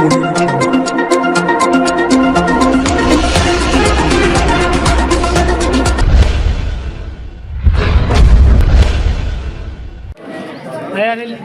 మన పార్లమెంట్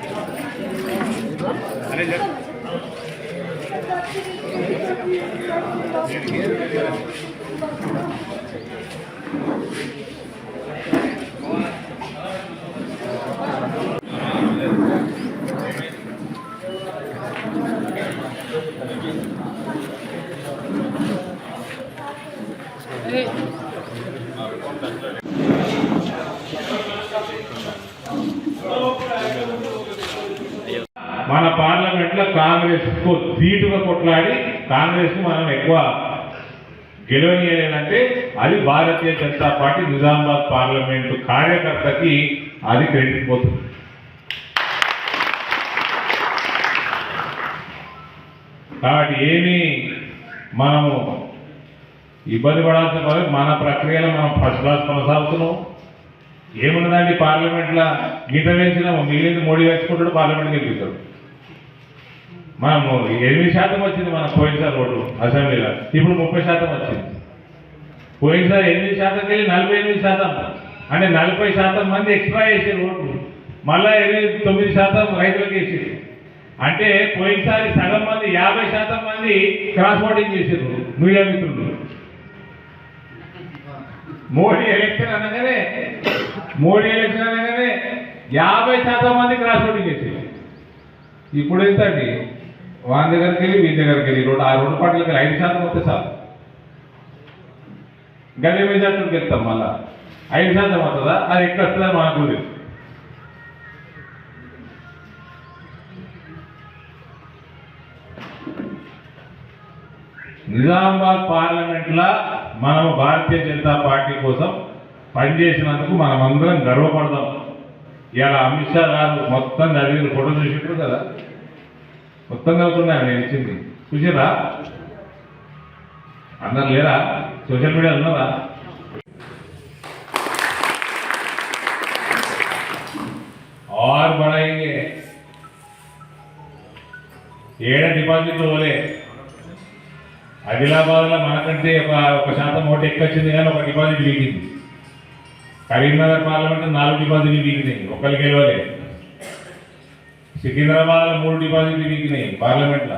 మన కాంగ్రెస్ కాంగ్రెస్కు సీటుగా కొట్లాడి కాంగ్రెస్కు మనం ఎక్కువ గెలవనీయాలంటే అది భారతీయ జనతా పార్టీ నిజామాబాద్ పార్లమెంటు కార్యకర్తకి అది క్రెడిట్ పోతుంది. కాబట్టి ఏమి మనము ఇబ్బంది పడాల్సిన పని మన ప్రక్రియలో మనం ఫస్ట్ క్లాస్ కొనసాగుతున్నాం. ఏమున్నదండి పార్లమెంట్లో గీత వేసినాము మిగిలింది మోడీ వేసుకుంటాడు పార్లమెంట్ వెళ్తాడు మనము ఎనిమిది శాతం వచ్చింది మన పోయినసారి ఓటు అసెంబ్లీలో. ఇప్పుడు ముప్పై శాతం వచ్చింది. పోయినసారి ఎనిమిది శాతం వెళ్ళి నలభై ఎనిమిది శాతం. అంటే నలభై శాతం మంది ఎక్స్ట్రా వేసారు ఓట్లు మళ్ళీ ఎనిమిది తొమ్మిది శాతం రైతులకు వేసారు. అంటే పోయినసారి సగం మంది యాభై శాతం మంది క్రాస్ ఓటింగ్ చేసారు మీడియా మిత్రులు. మోడీ ఎలక్షన్ అనగానే మోడీ ఎలక్షన్ అనగానే యాభై శాతం మంది క్రాస్ ఓటింగ్ చేసారు. ఇప్పుడు ఎంత అండి వాని దగ్గరికి వెళ్ళి మీ దగ్గరికి వెళ్ళి రెండు ఆ రెండు పార్టీలకి వెళ్ళి ఐదు శాతం వస్తే చాలు. గదే మెజార్టీకి వెళ్తాం మళ్ళా. ఐదు శాతం వస్తుందా అది ఎక్కడ వస్తుందా మనకు తెలియదు. నిజామాబాద్ పార్లమెంట్లో మనం భారతీయ జనతా పార్టీ కోసం పనిచేసినందుకు మనం అందరం గర్వపడదాం ఇలా అమిత్ షా గారు మొత్తం చదివిన ఫోటో చూసింటారు కదా? మొత్తం చదువుతున్నాను నేను ఇచ్చింది చూసిరా అందరు లేరా సోషల్ మీడియా ఉన్నారా और बढ़ाएंगे ఏడ డిపాజిట్లు పోలే ఆదిలాబాద్లో మనకంటే ఒక ఒక శాతం ఓటు ఎక్కువ వచ్చింది కానీ ఒక డిపాజిట్ వీగింది కరీంనగర్ పార్లమెంట్ నాలుగు డిపాజిట్లు వీగినాయి ఒకరికి గెలవలే సికింద్రాబాద్లో మూడు డిపాజిట్లు దిగినాయి పార్లమెంట్లో.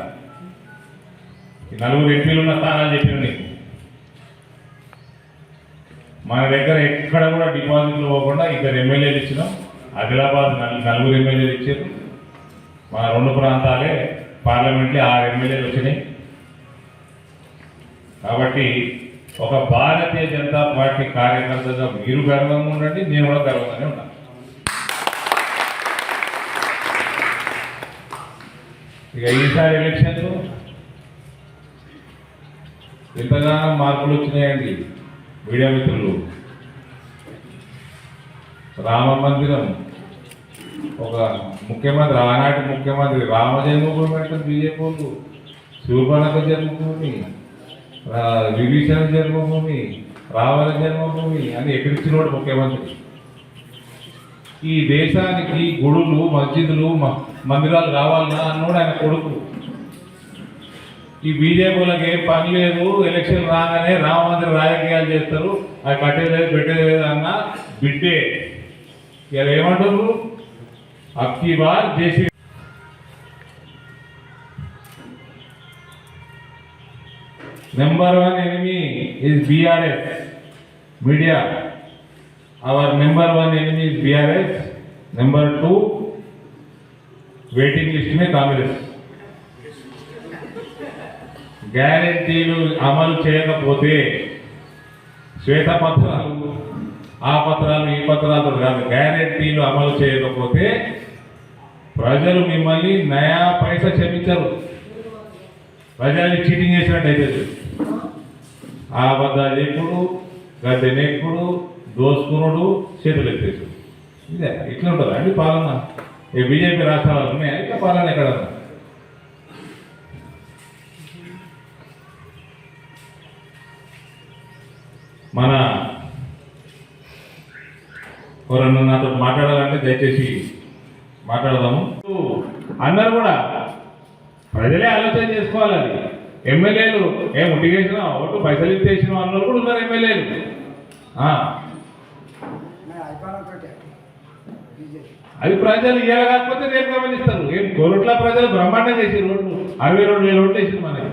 నలుగురు ఎంపీలు ఉన్న స్థానాలు చెప్పిన నీకు. మన దగ్గర ఎక్కడ కూడా డిపాజిట్లు పోకుండా ఇద్దరు ఎమ్మెల్యేలు ఇచ్చినాం. ఆదిలాబాద్ నలుగురు ఎమ్మెల్యేలు ఇచ్చారు. మన రెండు ప్రాంతాలే పార్లమెంట్లో ఆరు ఎమ్మెల్యేలు వచ్చినాయి. కాబట్టి ఒక భారతీయ జనతా పార్టీ కార్యకర్తగా మీరు గర్వంగా ఉండండి నేను కూడా గర్వంగానే ఉన్నాను. ఇక ఈసారి ఎలక్షన్లు ఎంతగానో మార్పులు వచ్చినాయండి మీడియా మిత్రులు. రామ మందిరం ఒక ముఖ్యమంత్రి ఆనాటి ముఖ్యమంత్రి రామ జన్మభూమి అంటే బీజేపీ వాళ్ళు శూర్పణక జన్మభూమి విభీషణ జన్మభూమి రావణ జన్మభూమి అని ఎక్కడిచ్చినోడు ముఖ్యమంత్రి. ఈ దేశానికి గుడులు మస్జిదులు మందిరాలు రావాలన్నా అన్నోడు ఆయన కొడుకు. ఈ బీజేపీలకు ఏం పని లేదు ఎలక్షన్ రాగానే రామమందిర రాజకీయాలు చేస్తారు. అది కట్టేలేదు పెట్టలేదు అన్న బిడ్డే. ఇలా ఏమంటారు? అక్కి బార్ చేసి number one enemy is BRS media. Our number one enemy is BRS. Number two waiting list మే కాంగ్రెస్. గ్యారెంటీలు అమలు చేయకపోతే శ్వేతపత్రాలు ఆ పత్రాలు ఈ పత్రాలు కాదు గ్యారెంటీలు అమలు చేయకపోతే ప్రజలు మిమ్మల్ని నయా పైస క్షమించరు. ప్రజల్ని చీటింగ్ చేసినట్టు అవుతుంది ఆ అబద్ధాలు ఎప్పుడు గద్దె నెక్కుడు దోసుకునుడు చేతులు ఎత్తేసాడు ఇదే ఇట్లా ఉంటుంది అండి పాలన. ఈ బీజేపీ రాష్ట్రాలు ఉన్నాయా ఇట్లా పాలన ఎక్కడ మన ఎవరన్నా నాతో మాట్లాడాలంటే దయచేసి మాట్లాడదాము. అందరు కూడా ప్రజలే ఆలోచన చేసుకోవాలి అది. ఎమ్మెల్యేలు ఏం ఉట్టిగేసిన ఓటు పైసలు ఇచ్చేసిన వాళ్ళు కూడా ఉన్నారు ఎమ్మెల్యేలు. అవి ప్రజలు ఇవ్వాలి కాకపోతే రేపు గమనిస్తారు. ఏం కోరుట్ల ప్రజలు బ్రహ్మాండం చేసి రోడ్లు అరవై రెండు వేల రోడ్లు వేసింది మనకి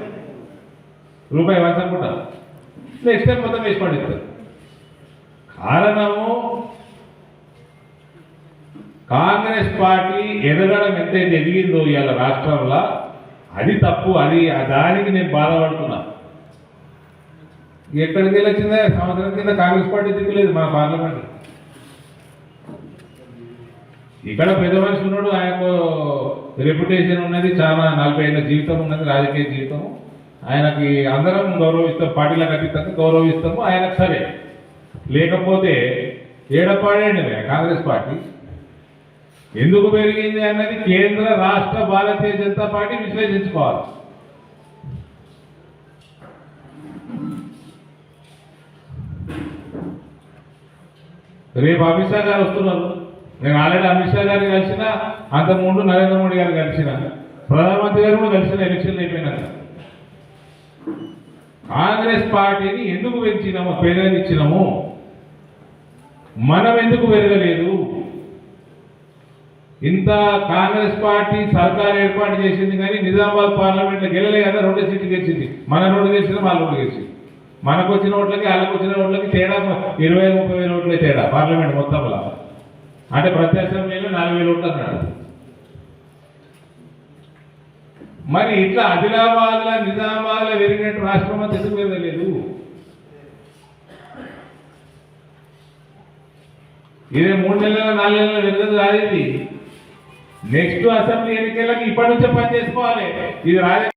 రూపాయి వంద అనుకుంటా. నెక్స్ట్ టైం మొత్తం వేసి పండిస్తారు. కారణము కాంగ్రెస్ పార్టీ ఎదగడం ఎంతైతే ఎదిగిందో ఇవాళ రాష్ట్రంలో అది తప్పు అది దానికి నేను బాధపడుతున్నా. ఎక్కడికి వెళ్ళొచ్చిందే సంవత్సరం కింద కాంగ్రెస్ పార్టీ దిగులేదు మా పార్లమెంట్. ఇక్కడ పెద్ద మనిషి ఉన్నాడు. ఆయనకు రెప్యుటేషన్ ఉన్నది చాలా నలభై ఏళ్ళ జీవితం ఉన్నది రాజకీయ జీవితం ఆయనకి అందరం గౌరవిస్తాం పార్టీలకు అతీతంగా గౌరవిస్తాము ఆయనకు సరే. లేకపోతే ఏడపాడేండి కాంగ్రెస్ పార్టీ. ఎందుకు పెరిగింది అన్నది కేంద్ర రాష్ట్ర భారతీయ జనతా పార్టీ విశ్లేషించుకోవాలి. రేపు అమిత్ షా గారు వస్తున్నారు. నేను ఆల్రెడీ అమిత్ షా గారిని కలిసిన అంతకుముందు నరేంద్ర మోడీ గారు కలిసిన ప్రధానమంత్రి గారు కూడా కలిసిన ఎలక్షన్ అయిపోయినాక కాంగ్రెస్ పార్టీని ఎందుకు పెంచినాము పెరగనిచ్చినాము మనం ఎందుకు పెరగలేదు? ఇంత కాంగ్రెస్ పార్టీ సర్కార్ ఏర్పాటు చేసింది కానీ నిజామాబాద్ పార్లమెంట్లో గెలలే కదా రెండు సీట్లు గెలిచింది. మన రెండు గెలిచిన వాళ్ళు రెండు గెలిచింది. మనకు వచ్చిన ఓట్లకి వాళ్ళకి వచ్చిన ఓట్లకి తేడా ఇరవై ముప్పై వేల ఓట్లే తేడా పార్లమెంట్ మొత్తంలో. అంటే ప్రతి అసెంబ్లీలో నాలుగు వేలు ఉంటున్నాడు మరి ఇట్లా ఆదిలాబాద్ నిజామాబాద్లో పెరిగినట్టు రాష్ట్రం అంతా ఎందుకు పెరగలేదు ఇదే మూడు నెలల నాలుగు నెలల పెరగదు రాలేదు నెక్స్ట్ అసెంబ్లీ ఎన్నికలకు ఇప్పటి నుంచే పని చేసుకోవాలి. ఇది రాలేదు